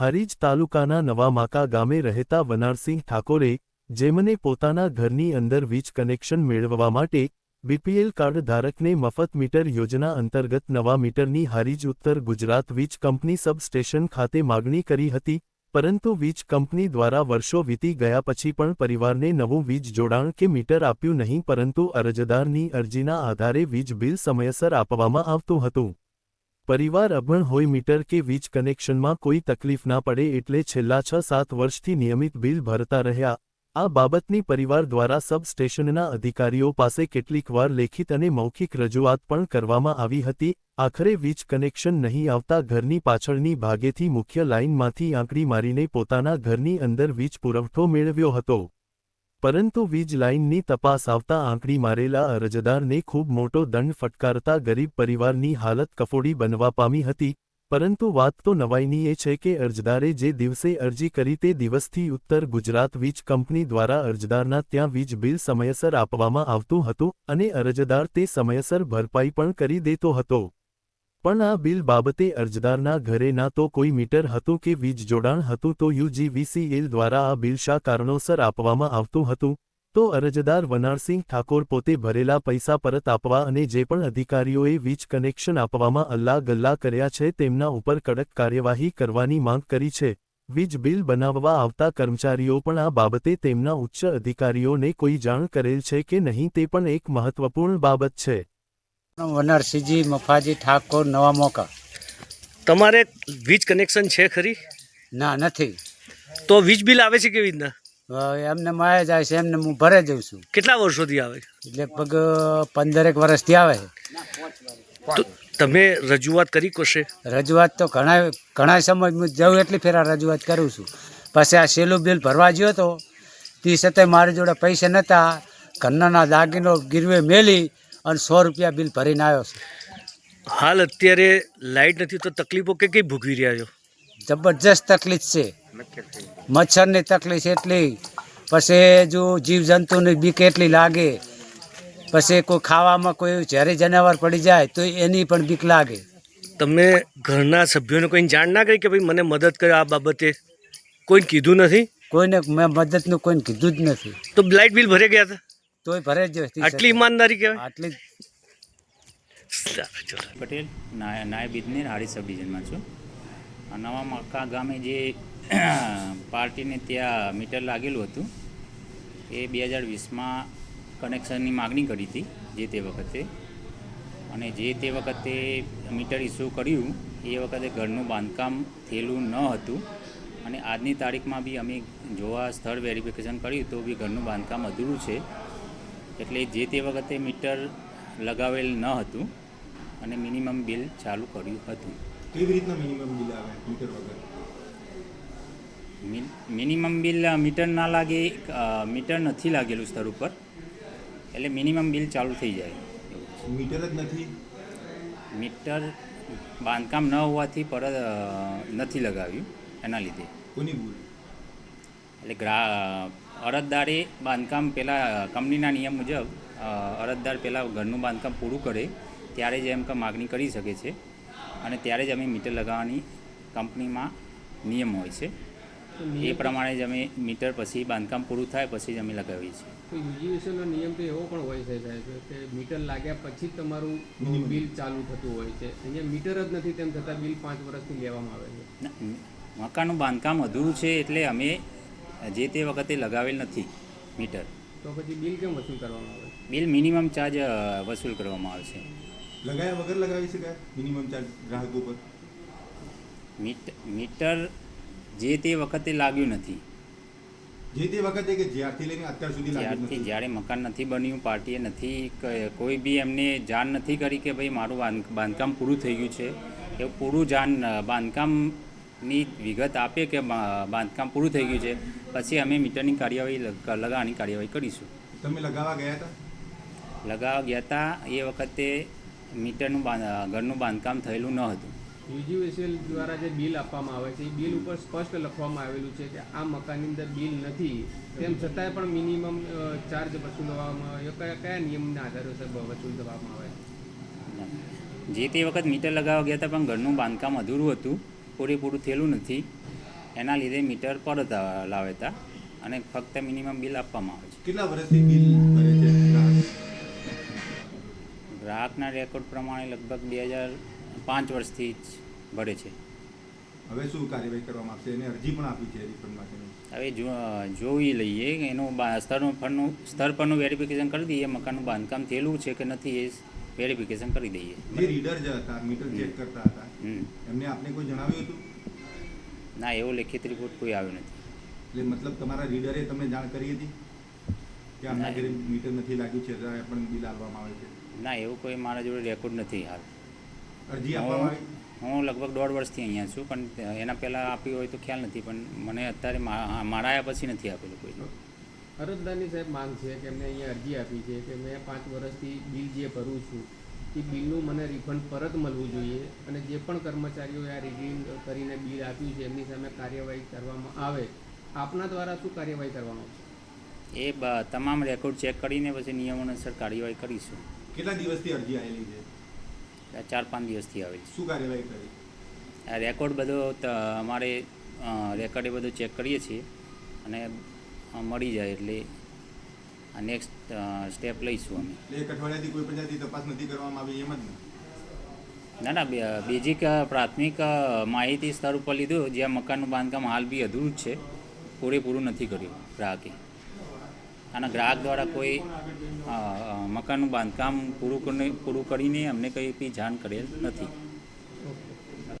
હરીજ તાલુકાના નવામાકા ગામે રહેતા વનારસિંહ ઠાકોરે જેમને પોતાના ઘરની અંદર વીજ કનેક્શન મેળવવા માટે બીપીએલ કાર્ડ ધારકને મફત મીટર યોજના અંતર્ગત નવા મીટરની હરીજ ઉત્તર ગુજરાત વીજ કંપની સબસ્ટેશન ખાતે માગણી કરી હતી, પરંતુ વીજ કંપની દ્વારા વર્ષો વીતી ગયા પછી પણ પરિવારને નવું વીજ જોડાણ કે મીટર આપ્યું નહીં, પરંતુ અરજદારની અરજીના આધારે વીજ બિલ સમયસર આપવામાં આવતું હતું. પરિવાર અભણ હોય મીટર કે વીજ કનેક્શનમાં કોઈ તકલીફ ના પડે એટલે છેલ્લા છ સાત વર્ષથી નિયમિત બિલ ભરતા રહ્યા. આ બાબતની પરિવાર દ્વારા સબ સ્ટેશનના અધિકારીઓ પાસે કેટલીકવાર લેખિત અને મૌખિક રજૂઆત પણ કરવામાં આવી હતી. આખરે વીજ કનેક્શન નહીં આવતા ઘરની પાછળની ભાગેથી મુખ્ય લાઇનમાંથી આંકડી મારીને પોતાના ઘરની અંદર વીજ પુરવઠો મેળવ્યો હતો. પરંતુ વીજ લાઇનની તપાસ આવતા આંકડી મારેલા અરજદારને ખૂબ મોટો દંડ ફટકારતા ગરીબ પરિવારની હાલત કફોડી બનવા પામી હતી. પરંતુ વાત તો નવાઈની એ છે કે અરજદારે જે દિવસે અરજી કરી તે દિવસથી ઉત્તર ગુજરાત વીજ કંપની દ્વારા અરજદારના ત્યાં વીજ બિલ સમયસર આપવામાં આવતું હતું અને અરજદાર તે સમયસર ભરપાઈ પણ કરી દેતો હતો. પણ આ બિલ બાબતે અરજદારના ઘરે ના તો કોઈ મીટર હતું કે વીજ જોડાણ હતું તો યુજીવીસીએલ દ્વારા આ બિલ શા કારણોસર આપવામાં આવતું હતું? તો અરજદાર વનારસિંહ ઠાકોર પોતે ભરેલા પૈસા પરત આપવા અને જે પણ અધિકારીઓએ વીજ કનેક્શન આપવામાં અલ્લા ગલ્લા કર્યા છે તેમના ઉપર કડક કાર્યવાહી કરવાની માંગ કરી છે. વીજ બિલ બનાવવા આવતા કર્મચારીઓ પણ આ બાબતે તેમના ઉચ્ચ અધિકારીઓને કોઈ જાણ કરેલ છે કે નહીં તે પણ એક મહત્વપૂર્ણ બાબત છે. વનરસિંહજી મફાજી ઠાકોર નવા મોકા. તમારે વીજ કનેક્શન છે ખરી? ના નથી. તો વીજ બિલ આવે છે કેવી રીતના? એમને માયા જાય છે એમને હું ભરે જઉં છું. કેટલા વર્ષોથી આવે? લગભગ પંદરેક વર્ષથી આવે છે. તમે રજૂઆત કરી કશે? રજૂઆત તો ઘણા ઘણા સમય હું જઉં એટલી ફેરા રજૂઆત કરું છું. પછી આ સેલું બિલ ભરવા ગયો તો તે છતાંય મારી જોડે પૈસા નહોતા ઘરના દાગીનો ગીરવે મેલી અને સો રૂપિયા બિલ ભરીને આવ્યો છું. હાલ અત્યારે લાઇટ નથી તો તકલીફો કે કઈ ભોગવી રહ્યા છો? જબરજસ્ત તકલીફ છે. મચ્છરની તકલીફ એટલી. પછી જો જીવજંતુની બીક એટલી લાગે. પછી કોઈ ખાવામાં કોઈ જ્યારે જનાવર પડી જાય તો એની પણ બીક લાગે. તમે ઘરના સભ્યોને કોઈ જાણ ના કરી કે ભાઈ મને મદદ કરે આ બાબતે? કોઈને કીધું નથી? કોઈને મેં મદદનું કોઈને કીધું જ નથી. તો લાઇટ બિલ ભરે ગયા હતા? તોય ભરે જ આટલી ઈમાનદારી કહેવાય. આટલી પટેલ નાય- નાયબ ઇજનેર હારી સબ ડિવિઝનમાં છું નવા મક્કા ગામે જે પાર્ટીને ત્યાં મીટર લાગેલું હતું એ બે હજાર વીસમાં કનેક્શનની માગણી કરી હતી જે તે વખતે. અને જે તે વખતે મીટર ઇસ્યુ કર્યું એ વખતે ઘરનું બાંધકામ થયેલું ન હતું. અને આજની તારીખમાં બી અમે જોવા સ્થળ વેરિફિકેશન કર્યું તો બી ઘરનું બાંધકામ અધૂરું છે. એટલે જે તે વખતે મીટર લગાવેલ ન હતું અને મિનિમમ બિલ ચાલુ કર્યું હતું. કેવી રીતના મિનિમમ બિલ આવે મીટર વગર? મિનિમમ બિલ મીટર ના લાગે મીટર નથી લાગેલું સ્તર ઉપર એટલે મિનિમમ બિલ ચાલુ થઈ જાય. મીટર જ નથી? મીટર બાંધકામ ન હોવાથી પરત નથી લગાવ્યું એના લીધે. કોની ભૂલ? એટલે ગ્રા અરજદારે બાંધકામ પહેલાં કંપનીના નિયમ મુજબ અરજદાર પહેલાં ઘરનું બાંધકામ પૂરું કરે ત્યારે જ એમ કે માગણી કરી શકે છે. અને ત્યારે જ અમે મીટર લગાવવાની કંપનીમાં નિયમ હોય છે. એ પ્રમાણે જ અમે મીટર પછી બાંધકામ પૂરું થાય પછી જ અમે લગાવીએ છીએ. તો યુજીવીસીનો નિયમ તો એવો પણ હોય છે સાહેબ કે મીટર લાગ્યા પછી જ તમારું બિલ ચાલુ થતું હોય છે. અહીંયા મીટર જ નથી તેમ છતાં બિલ પાંચ વર્ષથી લેવામાં આવે છે. મકાનનું બાંધકામ અધૂરું છે એટલે અમે જે તે વખતે લગાવેલ નથી મીટર. તો પછી બિલ કેમ વસૂલ કરવામાં આવે? બિલ મિનિમમ ચાર્જ વસૂલ કરવામાં આવે છે લગાયા વગર લગાવી શકાય? મિનિમમ ચાર્જ ગ્રાહક ઉપર મીટર જે તે વખતે લાગ્યું નથી. જે તે વખતે કે જ્યારથી લઈને અત્યાર સુધી જ્યારથી જ્યારે મકાન નથી બન્યું પાર્ટીએ નથી ક- કોઈ બી એમને જાણ નથી કરી કે ભાઈ મારું બાંધકામ પૂરું થઈ ગયું છે. એવું પૂરું જાણ અ, બાંધકામની વિગત આપે કે બાંધકામ પૂરું થઈ ગયું છે. પછી અમે મીટરની કાર્યવાહી લગ- લગાવવાની કાર્યવાહી કરીશું. તમે લગાવવા ગયા હતા? લગાવવા ગયા હતા એ વખતે મીટરનું ઘરનું બાંધકામ થયેલું ન હતું. યુજીવીસીએલ દ્વારા જે બિલ આપવામાં આવે છે એ બિલ ઉપર સ્પષ્ટ લખવામાં આવેલું છે કે આ મકાનની અંદર બિલ નથી. તેમ છતાંય પણ મિનિમમ ચાર્જ વસૂલવામાં આવે કયા કયા નિયમના આધારે સાહેબ વસૂલ કરવામાં આવે? જે તે વખત મીટર લગાવવા ગયા હતા પણ ઘરનું બાંધકામ અધૂરું હતું. પૂરેપૂરું થયેલું નથી. એના લીધે મીટર પરત લાવે હતા અને ફક્ત મિનિમમ બિલ આપવામાં આવે છે. કેટલા વર્ષથી બિલ ભરે છે ગ્રાહકના રેકોર્ડ પ્રમાણે લગભગ બે હજાર પાંચ વર્ષથી જ ભરે છે. હવે શું કાર્યવાહી કરવામાં આવશે એને અરજી પણ આપી છે રિફંડ માટેની. હવે જો જોઈ લઈએ એનું સ્થળનું સ્તરનું ફરનું સ્તર પરનું વેરિફિકેશન કરી દઈએ મકાનનું બાંધકામ થયેલું છે કે નથી એ વેરિફિકેશન કરી દઈએ. જે રીડર જે હતા મીટર ચેક કરતા હતા. એમને આપને કોઈ જણાવ્યું હતું? ના એવો લેખિત રિપોર્ટ કોઈ આવ્યો નથી. એટલે મતલબ તમારા રીડરે તમને જાણ કરી હતી? કે આમના. ઘરે મીટર નથી લાગ્યું છે પણ બિલ આપવામાં આવે છે? ના એવું કોઈ મારા જોડે રેકોર્ડ નથી હાલ. અરજી આપવામાં આવી? હું લગભગ દોઢ વર્ષથી અહીંયા છું પણ એના પહેલાં આપ્યું હોય તો ખ્યાલ નથી પણ મને અત્યારે મા- મારા આવ્યા પછી નથી આપેલું કોઈ. અરજદારની સાહેબ માંગ છે કે એમને અહીંયા અરજી આપી છે કે મેં પાંચ વર્ષથી બિલ જે ભરું છું એ બિલનું મને રિફંડ પરત મળવું જોઈએ અને જે પણ કર્મચારીઓએ આ રિડીમ કરીને બિલ આપ્યું છે એમની સામે કાર્યવાહી કરવામાં આવે આપના દ્વારા શું કાર્યવાહી કરવામાં આવશે? એ બ- તમામ રેકોર્ડ ચેક કરીને પછી નિયમોનુસાર કાર્યવાહી કરીશું. કેટલા દિવસથી અરજી આવેલી છે? આ ચાર પાંચ દિવસથી આવેલી શું કાર્યવાહી કરી? આ રેકોર્ડ બધો ત- અમારે રેકોર્ડ એ બધું ચેક કરીએ છીએ અને મળી જાય એટલે આ નેક્સ્ટ સ્ટેપ લઈશું અમે. એક અઠવાડિયાથી કોઈ પ્રજાતિ તપાસ નથી કરવામાં આવી એમ જ ના? ના બેઝિક પ્રાથમિક માહિતી સ્તર ઉપર લીધું જ્યાં મકાનનું બાંધકામ હાલ બી અધૂરું જ છે. પૂરેપૂરું નથી કર્યું ગ્રાહકે. અને ગ્રાહક દ્વારા કોઈ મકાનનું બાંધકામ પૂરું કરીને પૂરું કરીને અમને કંઈ બી જાણ કરેલ નથી.